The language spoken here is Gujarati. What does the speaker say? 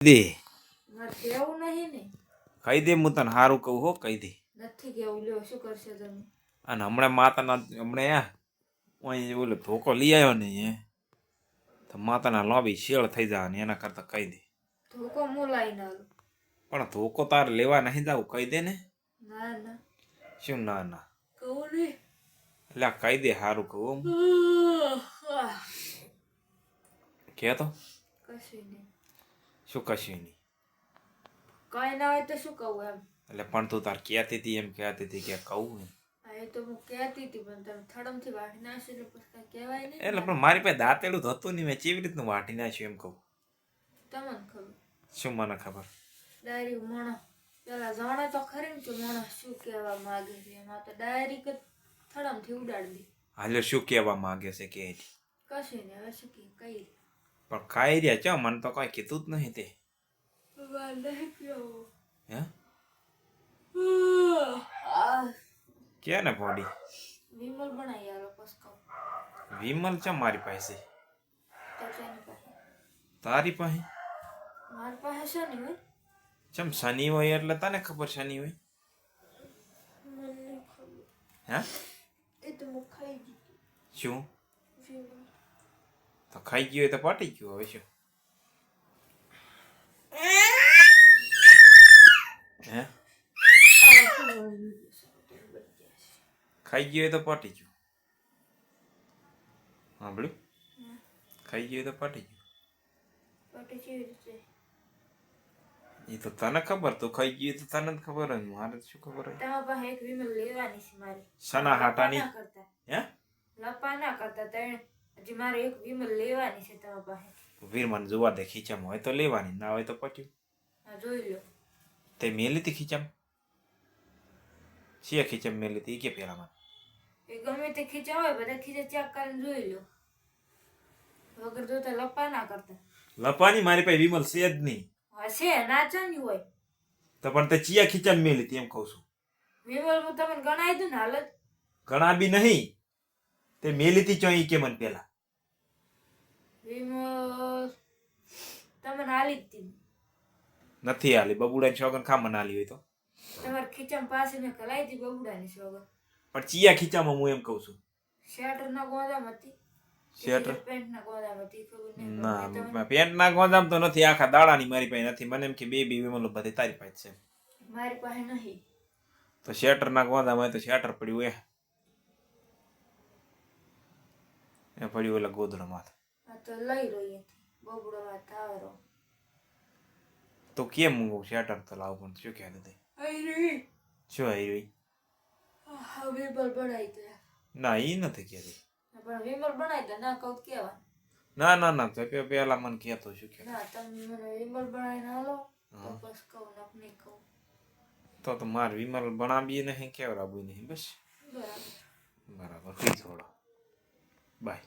દે. કેવું નહીં ને? કહી દે હું તને સારું કહું હો કહી દે. નથી કેવું લ્યો શું કરશે તમે? અને હમણાં માતાના હમણાં આ અહીં ઓલો ધોકો લઈ આવ્યો ને એ તો માતાના લોબી શેળ થઈ જાય ને એના કરતાં કહી દે. ધોકો મોલાઈ ના પણ ધોકો તારે લેવા નહીં જાવ કહી દે ને. ના ના. શું ના ના? કહું ને. એટલે કહી દે સારું કહું કે તો કશું નહીં. શું કશું નહીં કઈ ના હોય તો શું કહું એમ? એટલે પણ તું તાર કહેતી હતી એમ કહેતી હતી કે કહું નહીં એ તો હું કહેતી હતી પણ તમે થડમથી વાટી નાખ્યું ને પછી કહેવાય નહીં. એટલે પણ મારી પાસે દાંતેડું હતું નહીં મેં કેવી રીતનું વાટી નાખ્યું એમ કહું? તમને ખબર? શું મને ખબર? ડાયરી મોણો. પેલા જાણે તો ખરી ને કે મણો શું કહેવા માંગે છે. એમાં તો ડાયરી કે થડમથી ઉડાડી દી. હાલો શું કહેવા માંગે છે કે કશું નહીં હવે શું કહે કઈ પણ ખાઈ રહ્યા ચો મને તો કઈ કીધું જ નહીં તે કે ને બોડી વિમલ બનાવી વિમલ છે મારી પાસે તારી પાસે મારી પાસે શનિ હોય ચમ શનિ હોય એટલે તને ખબર શનિ હોય હા એ તો હું ખાઈ શું વિમલ તો ખાઈ ગયું તો પાટી ગયું હવે શું? હે? ખાઈ ગયું તો પાટી ગયું. સાંભળ્યું? ખાઈ ગયું તો પાટી ગયું. એ તો તને ખબર તો ખાઈ ગયું તો તને ખબર હોય મારે શું ખબર હોય? તમારા પાસે એક વિમલ લેવાની છે મારી. સના હાટાની? હે? લપા ના કરતા તણે હજી મારે એક વિમલ લેવાની છે તમારા પાસે. વીરમાન જોવા દે ખીચામ. હોય તો લેવાની ના હોય તો પટ્યું. હા જોઈ લો તે મેલી હતી ખીચામ? છે ખીચામ મેલી હતી? કે પેલામાં એ ગમે તે ખીચા હોય બધા ખીચા ચેક કરીને જોઈ લો વગર જોતા લપા ના કરતા. લપાની મારી પાસે વિમલ છે જ નહીં. હશે નાચવાની હોય. તો પણ તે ચિયા ખીચામ મેલી હતી એમ કહું છું. વિમલ હું તમને ગણાવી દઉં ને હાલત. બી નહીં. તે મેલી હતી ચોઈ કે મને પેલા. તમને હાલી જ નથી હાલી બબુડાની છોકન ખા મને હાલી હોય તો. તમારે ખીચામાં પાસે મેં કલાઈ હતી બબુડાની શોગન. પણ ચિયા ખીચામાં હું એમ કહું છું. શેટર ના ગોદામ હતી. શેટર? પેન્ટ ના ગોદામ હતી ના પણ પેન્ટ ના ગોદામ તો નથી આખા દાડાની મારી પાસે નથી. મને એમ કે બે બે મતલબ બધી તારી પાસે છે. મારી પાસે નહીં. તો શેટર ના ગોદામ હોય તો શેટર પડ્યું એ એ પડ્યું એટલે ગોદડો માથે તો લઈ રહી હતી બબુડો વાત તો કેમ હું શેટર તો લાવું પણ શું કહેતું તે? અહીં રહી શું આવી હવે બનાવી દે ના એ નથી કહેતી. પણ વિમલ બનાવી દે ના કહું કેવા ના ના ના તો પેલા મને કહેતો શું કે ના તમે મને વિમલ બનાવીને હાલો તો બસ કહું નક નહીં કહું. તો તો માર વિમલ બનાવીએ નહીં કેવડાવવું નહીં બસ. બરાબર. બરાબર થોડો બાય.